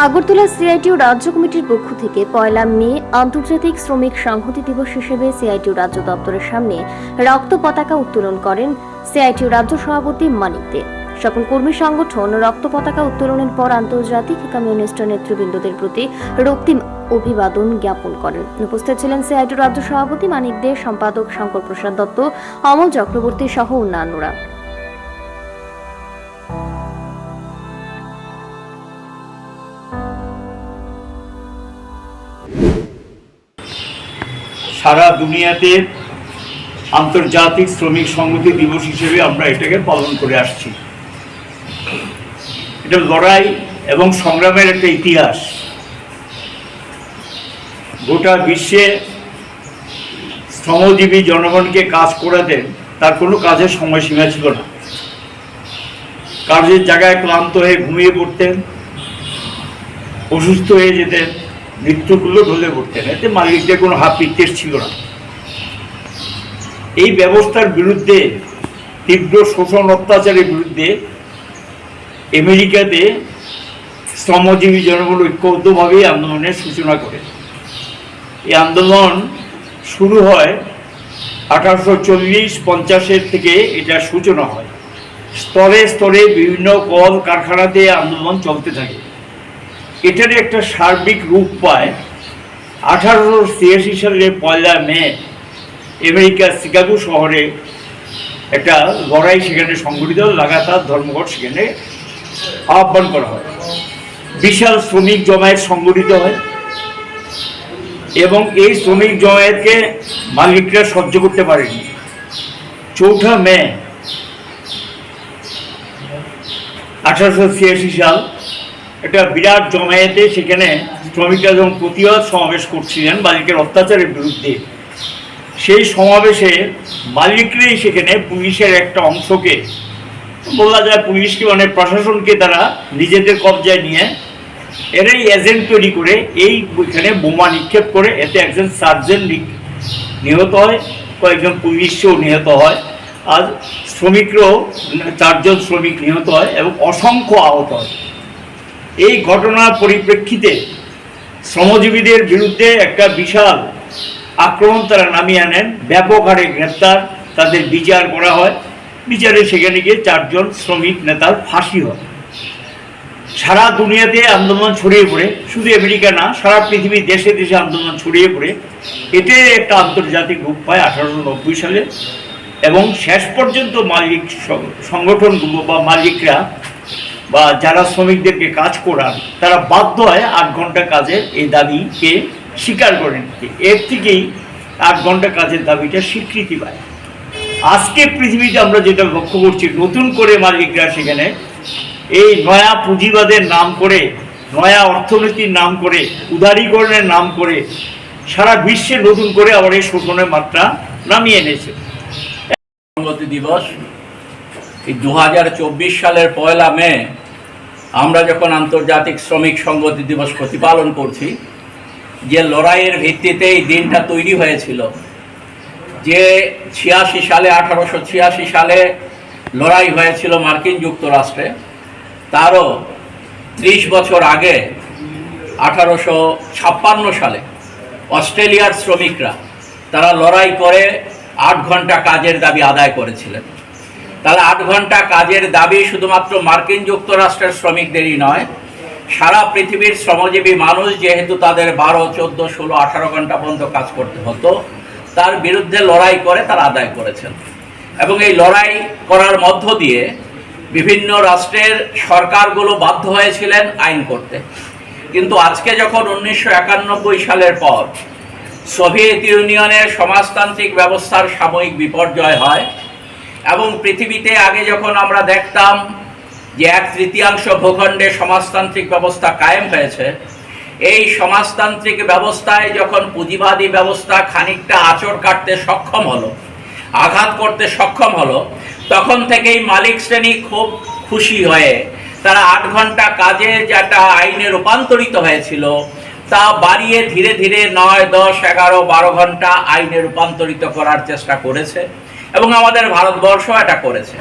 Agartala CITU রাজ্য কমিটির পক্ষ থেকে পয়লা মে আন্তর্জাতিক শ্রমিক সংহতি দিবস হিসেবে সিআইটিউ রাজ্য দপ্তরের সামনে রক্ত পতাকা উত্তোলন করেন সিআইটিউ রাজ্য সভাপতি মানিক দে। সকল কর্মী সংগঠন রক্ত পতাকা উত্তোলনের পর আন্তর্জাতিক কমিউনিস্ট নেতৃবৃন্দদের প্রতি রক্তিম অভিবাদন জ্ঞাপন করেন। উপস্থিত ছিলেন সিআইটিউ রাজ্য সভাপতি মানিক দে, সম্পাদক শঙ্কর প্রসাদ দত্ত, অমল চক্রবর্তী সহ অন্যান্যরা। সারা দুনিয়াতে আন্তর্জাতিক শ্রমিক সংহতি দিবস হিসেবে আমরা এটাকে পালন করে আসছি। এটা লড়াই এবং সংগ্রামের একটা ইতিহাস। গোটা বিশ্বে শ্রমজীবী জনগণকে কাজ করাতেন তার কোনো কাজের সময়সীমা ছিল না। কাজের জায়গায় ক্লান্ত হয়ে ঘুমিয়ে পড়তেন, অসুস্থ হয়ে যেতেন মৃত্যুগুলো ঢলে পড়তেন এতে মালিকদের কোনো হাফ নির্দেশ ছিল না। এই ব্যবস্থার বিরুদ্ধে, তীব্র শোষণ অত্যাচারের বিরুদ্ধে আমেরিকাতে শ্রমজীবী জনগণ ঐক্যবদ্ধভাবে আন্দোলনের সূচনা করে। এই আন্দোলন শুরু হয় আঠারোশো চল্লিশ পঞ্চাশের থেকে এটা সূচনা হয়। স্তরে স্তরে বিভিন্ন কল কারখানাতে আন্দোলন চলতে থাকে। এটারই একটা সার্বিক রূপ পায়। আঠারোশো ছিয়াশি সালের পয়লা মে আমেরিকার শিকাগো শহরে একটা লড়াই সেখানে সংগঠিত লাগাতার ধর্মঘট সেখানে আহ্বান করা হয়। বিশাল শ্রমিক জমায়েত সংগঠিত হয় এবং এই শ্রমিক জমায়েতকে মালিকরা সহ্য করতে পারেনি। চৌঠা মে আঠারোশো ছিয়াশি সাল একটা বিরাট জমায়েতে সেখানে শ্রমিকরা যখন প্রতিবাদ সমাবেশ করছিলেন মালিকের অত্যাচারের বিরুদ্ধে। সেই সমাবেশে মালিকরাই সেখানে পুলিশের একটা অংশকে, বলা যায় পুলিশকে মানে প্রশাসনকে তারা নিজেদের কবজায় নিয়ে এরাই এজেন্ট তৈরি করে এই এখানে বোমা নিক্ষেপ করে। এতে একজন সার্জেন্ট নিহত হয়, কয়েকজন পুলিশও নিহত হয়। আর শ্রমিকরাও, চারজন শ্রমিক নিহত হয় এবং অসংখ্য আহত হয়। এই ঘটনার পরিপ্রেক্ষিতে শ্রমজীবীদের বিরুদ্ধে একটা বিশাল আক্রমণ তারা নামিয়ে আনেন। ব্যাপক হারে গ্রেপ্তার, তাদের বিচার করা হয়। বিচারে সেখানে গিয়ে চারজন শ্রমিক নেতার ফাঁসি হয়। সারা দুনিয়াতে আন্দোলন ছড়িয়ে পড়ে। শুধু আমেরিকা না, সারা পৃথিবীর দেশে দেশে আন্দোলন ছড়িয়ে পড়ে। এতে একটা আন্তর্জাতিক রূপ পায় আঠারোশো নব্বই সালে। এবং শেষ পর্যন্ত মালিক সংগঠনগুলো বা মালিকরা বা যারা শ্রমিকদেরকে কাজ করান, তারা বাধ্য হয় আট ঘণ্টা কাজের এই দাবিকে স্বীকার করে নিতে। এর থেকেই আট ঘণ্টা কাজের দাবিটা স্বীকৃতি পায়। আজকে পৃথিবীতে আমরা যেটা লক্ষ্য করছি, নতুন করে মালিকরা সেখানে এই নয়া পুঁজিবাদের নাম করে, নয়া অর্থনীতির নাম করে, উদারীকরণের নাম করে, সারা বিশ্বে নতুন করে আবার এই শোষণের মাত্রা নামিয়ে এনেছে। দিবস, এই দু হাজার চব্বিশ সালের পয়লা মে আমরা যখন আন্তর্জাতিক শ্রমিক সংগতি দিবস প্রতিপালন করছি, যে লড়াইয়ের ভিত্তিতে এই দিনটা তৈরি হয়েছিল, যে ছিয়াশি সালে, আঠারোশো ছিয়াশি সালে লড়াই হয়েছিল মার্কিন যুক্তরাষ্ট্রে, তারও ত্রিশ বছর আগে, আঠারোশো ছাপ্পান্ন সালে অস্ট্রেলিয়ার শ্রমিকরা, তারা লড়াই করে আট ঘণ্টা কাজের দাবি আদায় করেছিলেন। তাহলে আট ঘণ্টা কাজের দাবি শুধুমাত্র মার্কিন যুক্তরাষ্ট্রের শ্রমিকদেরই নয়, সারা পৃথিবীর শ্রমজীবী মানুষ যেহেতু তাদের বারো, চোদ্দ, ষোলো, আঠারো ঘণ্টা পর্যন্ত কাজ করতে হতো, তার বিরুদ্ধে লড়াই করে তারা আদায় করেছেন। এবং এই লড়াই করার মধ্য দিয়ে বিভিন্ন রাষ্ট্রের সরকারগুলো বাধ্য হয়েছিলেন আইন করতে। কিন্তু আজকে যখন উনিশশো একানব্বই সালের পর সোভিয়েত ইউনিয়নের সমাজতান্ত্রিক ব্যবস্থার সাময়িক বিপর্যয় হয় এবং পৃথিবীতে আগে যখন আমরা দেখতাম যে এক তৃতীয়াংশ ভূখণ্ডে সমাজতান্ত্রিক ব্যবস্থা কায়েম হয়েছে, এই সমাজতান্ত্রিক ব্যবস্থায় যখন পুঁজিবাদী ব্যবস্থা খানিকটা আচর কাটতে সক্ষম হলো, আঘাত করতে সক্ষম হলো, তখন থেকেই মালিক শ্রেণি খুব খুশি হয়ে তারা আট ঘণ্টা কাজে যেটা আইনে রূপান্তরিত হয়েছিল, তা বাড়িয়ে ধীরে ধীরে নয়, দশ, এগারো, বারো ঘণ্টা আইনে রূপান্তরিত করার চেষ্টা করেছে। এবং আমাদের ভারতবর্ষ এটা করেছে।